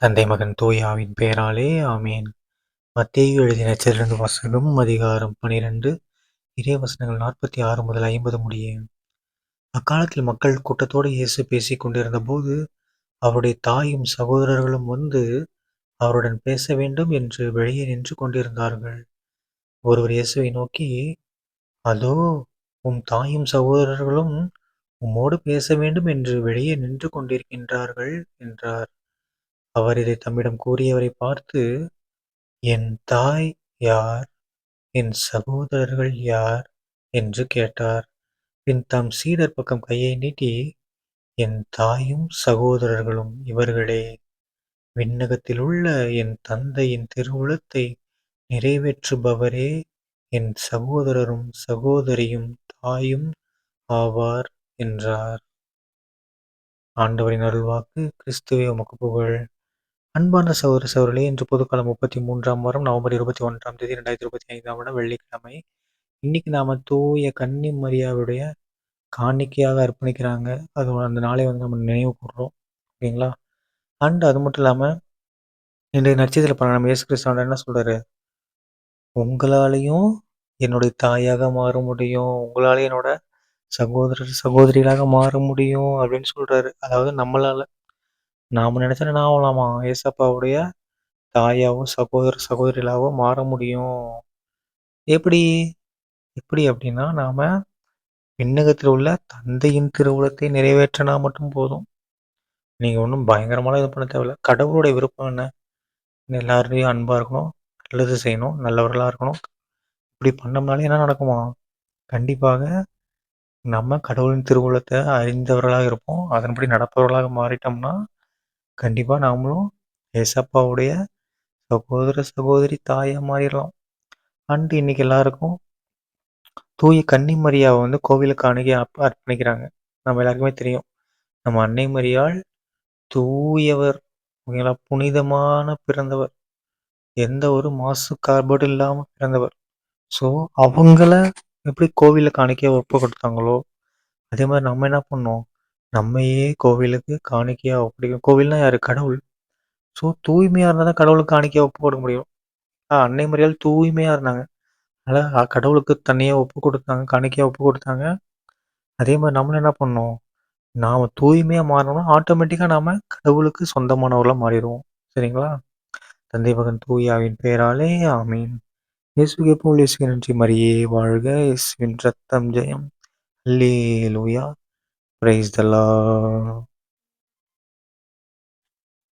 தந்தை மகன் தூயாவின் பெயராலே ஆமேன். மத்தேயு எழுதின நச்சிலிருந்து வசனம் அதிகாரம் பனிரெண்டு இறை வசனங்கள் நாற்பத்தி ஆறு முதல் ஐம்பது முடிய. அக்காலத்தில் மக்கள் கூட்டத்தோடு இயேசு பேசிக் கொண்டிருந்த போது அவருடைய தாயும் சகோதரர்களும் வந்து அவருடன் பேச வேண்டும் என்று வெளியே நின்று கொண்டிருந்தார்கள். ஒருவர் இயேசுவை நோக்கி அதோ உம் தாயும் சகோதரர்களும் உம்மோடு பேச வேண்டும் என்று வெளியே நின்று கொண்டிருக்கின்றார்கள் என்றார். அவர் இதை தம்மிடம் கூறியவரை பார்த்து என் தாய் யார்? என் சகோதரர்கள் யார்? என்று கேட்டார். பின் தம் சீடர் பக்கம் கையை நீட்டி என் தாயும் சகோதரர்களும் இவர்களே விண்ணகத்தில் உள்ள என் தந்தையின் திருவுளத்தை நிறைவேற்றுபவரே என் சகோதரரும் சகோதரியும் தாயும் ஆவார் என்றார். ஆண்டவரின் அருள்வாக்கு கிறிஸ்துவே உமக்கு புகழ். அன்பான சகோதர சகோதரர்களே இன்று பொதுக்காலம் முப்பத்தி மூன்றாம் வாரம் நவம்பர் இருபத்தி ஒன்றாம் தேதி ரெண்டாயிரத்தி இருபத்தி ஐந்தாம் வருடம் வெள்ளிக்கிழமை. இன்னைக்கு நாம தூய கன்னி மரியாவுடைய காணிக்கையாக அர்ப்பணிக்கிறாங்க. அது அந்த நாளை வந்து நம்ம நினைவு கூடுறோம் ஓகேங்களா? அண்ட் அது மட்டும் இல்லாமல் இன்றைய நட்சத்திர பாருங்க. நம்ம இயேசு கிறிஸ்து என்ன சொல்றாரு? உங்களாலேயும் என்னுடைய தாயாக மாற முடியும். உங்களாலேயும் என்னோட சகோதரர் சகோதரிகளாக மாற முடியும். அப்படின்னு சொல்றாரு. அதாவது நம்மளால நாம் நினச்சா என்ன ஆகலாமா? ஏசப்பாவுடைய தாயாவும் சகோதர சகோதரிகளாகவும் மாற முடியும். எப்படி? எப்படி அப்படின்னா நாம் விண்ணகத்தில் உள்ள தந்தையின் திருவுளத்தை நிறைவேற்றினா மட்டும் போதும். நீங்கள் ஒன்றும் பயங்கரமான இது பண்ண தேவையில்ல. கடவுளுடைய விருப்பம் என்ன? எல்லாருடையும் அன்பாக இருக்கணும் நல்லது செய்யணும் நல்லவர்களாக இருக்கணும். இப்படி பண்ணோம்னாலே என்ன நடக்குமா? கண்டிப்பாக நம்ம கடவுளின் திருவுளத்தை அறிந்தவர்களாக இருப்போம். அதன்படி நடப்பவர்களாக மாறிட்டோம்னா கண்டிப்பாக நாமளும் ஏசப்பாவுடைய சகோதர சகோதரி தாயாக மாறிடலாம். அண்டு இன்னைக்கு எல்லாருக்கும் தூய கன்னி மரியாவை வந்து கோவிலுக்கு அணுகி அர்ப்பணிக்கிறாங்க. நம்ம எல்லாருக்குமே தெரியும். நம்ம அன்னை மரியாள் தூயவர் ஓகேங்களா புனிதமான பிறந்தவர். எந்த ஒரு மாசு கார்போர்டு இல்லாமல் பிறந்தவர். ஸோ அவங்கள எப்படி கோவிலுக்கு காணிக்கையாக ஒப்பு கொடுத்தாங்களோ அதே மாதிரி நம்ம என்ன பண்ணோம்? நம்மையே கோவிலுக்கு காணிக்கையாக ஒப்படைக்கணும். கோவில்னா யார்? கடவுள். ஸோ தூய்மையாக இருந்தால் தான் கடவுளுக்கு காணிக்கையாக ஒப்பு கொடுக்க முடியும். அன்னை முறையால் தூய்மையாக இருந்தாங்க. அதனால் கடவுளுக்கு தனியாக ஒப்பு கொடுத்தாங்க காணிக்கையாக ஒப்பு கொடுத்தாங்க. அதே மாதிரி நம்மளும் என்ன பண்ணோம் நாம் தூய்மையாக மாறணும்னா ஆட்டோமேட்டிக்காக நாம் கடவுளுக்கு சொந்தமானவர்களாக மாறிடுவோம். சரிங்களா? தந்தை மகன் தூயாவின் பெயராலே ஆமீன். இயேசுகே போல் இயேசுக்கு நன்றி. மரியே வாழ்க இயேசுவின் ரத்தம் ஜெயம். அல்லே Praise the Lord.